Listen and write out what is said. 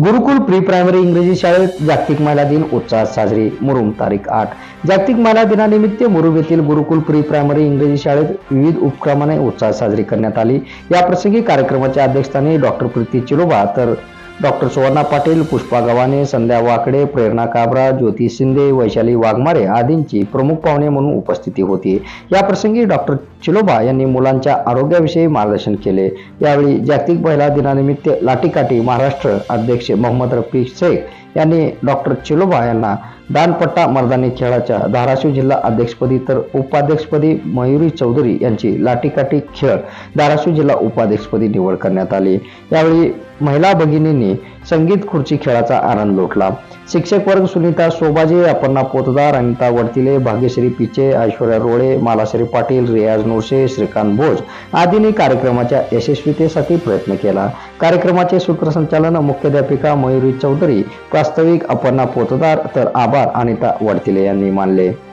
गुरुकुल pre primary इंग्रजी शाळेत जागतिक महिला दिन उत्साहात साजरी. मुरुम तारीख आठ. जागतिक महिला दिनानिमित्त मुरुम येथील गुरुकुल प्री प्रायमरी इंग्रजी शाळेत विविध उपक्रमाने उत्साहात साजरी करण्यात आली. या प्रसंगी कार्यक्रमाच्या अध्यक्षस्थानी डॉक्टर प्रीती चिलोबा तर डॉक्टर सुवर्णा पाटील पुष्पा गव्हाणे संध्या वाकडे प्रेरणा काबरा ज्योती शिंदे वैशाली वाघमारे आदींची प्रमुख पाहुणे म्हणून उपस्थिती होती. याप्रसंगी डॉक्टर चिलोबा यांनी मुलांच्या आरोग्याविषयी मार्गदर्शन केले. यावेळी जागतिक महिला दिनानिमित्त लाटीकाठी महाराष्ट्र अध्यक्ष मोहम्मद रफी शेख यांनी डॉक्टर चिलोबा यांना दानपट्टा मर्दानी खेळाच्या धाराशिव जिल्हा अध्यक्षपदी तर उपाध्यक्षपदी मयुरी चौधरी यांची लाठीकाठी खेळ धाराशिव जिल्हा उपाध्यक्षपदी निवड करण्यात आली. यावेळी महिला भगिनींनी संगीत खुर्ची खेळाचा आनंद लुटला. शिक्षक वर्ग सुनीता शोभाजे अपर्णा पोतदार अनिता वडतिले भाग्यश्री पिचे ऐश्वर्या रोळे मालाश्री पाटील रियाज नोरसे श्रीकांत भोज आदींनी कार्यक्रमाच्या यशस्वीतेसाठी प्रयत्न केला. कार्यक्रमाचे सूत्रसंचालन मुख्याध्यापिका मयुरी चौधरी प्रास्ताविक अपर्णा पोतदार तर आभार अनिता वडतिले यांनी मानले.